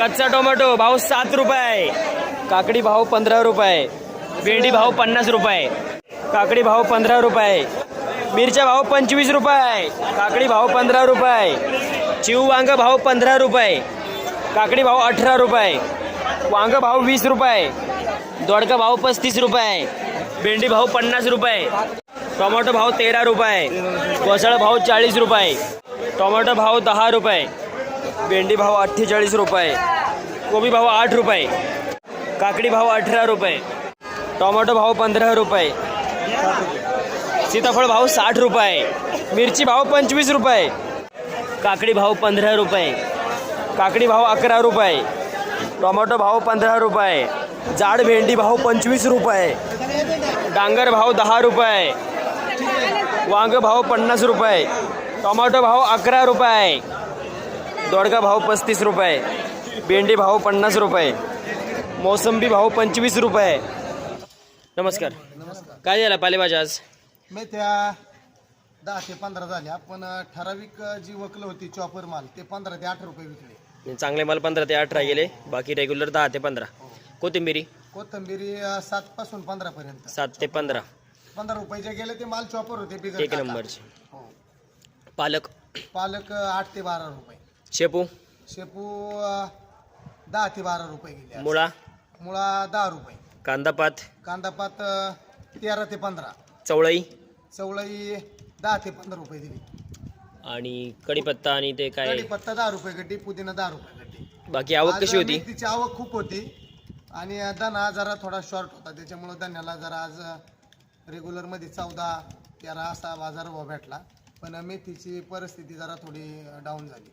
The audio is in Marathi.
कच्चा टोमॅटो भाव सात रुपये. काकडी भाव पंधरा रुपये. भेंडी भाव पन्नास रुपये. काकडी भाव पंधरा रुपये. मिरच्या भाव पंचवीस रुपये. काकडी भाव पंधरा रुपये. चिव वांग भाव पंधरा रुपये. काकडी भाव अठरा रुपये. वांग भाव वीस रुपये. दोडका भाव पस्तीस रुपये. भेंडी भाव पन्नास रुपये. टोमॅटो भाव तेरा रुपये. कोसळ भाव चाळीस रुपये. टोमॅटो भाव दहा रुपये भेंडी भाव अठ्ठेचाळीस रुपये कोबी भाव आठ रुपये काकडी भाव अठरा रुपये टोमॅटो भाव पंधरा रुपये सीताफळ भाव साठ रुपये मिरची भाव पंचवीस रुपये काकडी भाव पंधरा रुपये काकडी भाव अकरा रुपये टोमॅटो भाव पंधरा रुपये जाड भेंडी भाव पंचवीस रुपये डांगर भाव दहा रुपये वांग भाव पन्नास रुपये टोमॅटो भाव अकरा रुपये. दोडका भाव पस्तीस रुपये. भेंडी भाव पन्नास रुपये. मोसंबी भाव पंचवीस रुपये. नमस्कार. काय झालं पालेभाज्या आज? मेथ्या दहा ते पंधरा झाल्या पण ठराविक जी वकलं होती चॉपर माल ते पंधरा ते आठ रुपये विकले. चांगले माल पंधरा ते अठरा गेले बाकी रेग्युलर दहा ते पंधरा. कोथिंबिरी? कोथंबिरी सात पासून पंधरा पर्यंत. सात ते पंधरा. पंधरा रुपयाचे गेले ते माल चॉपर होते बिगर एक काटा. नंबरचे. हो. पालक? पालक आठ ते बारा रुपये. शेपू? शेपू अं, दहा ते बारा रुपये गेले आज. मुळा? मुळा दहा रुपये. कांदापात? कांदापात अं, तेरा ते पंधरा. चवळई? चवळई दहा ते पंधरा रुपये दिली. आणि कढीपत्ता आणि ते काय? कढीपत्ता दहा रुपये गड्डी पुदिना दहा रुपये गड्डी. बाकी आवक आज कशी होती? मेथीची आवक खूप होती. आणि धना जरा थोडा शॉर्ट होता. त्याच्यामुळे धन्याला जरा आज रेग्युलरमध्ये चौदा तेरा असा बाजार भाव भेटला. पण मेथीची परिस्थिती जरा थोडी डाऊन झाली.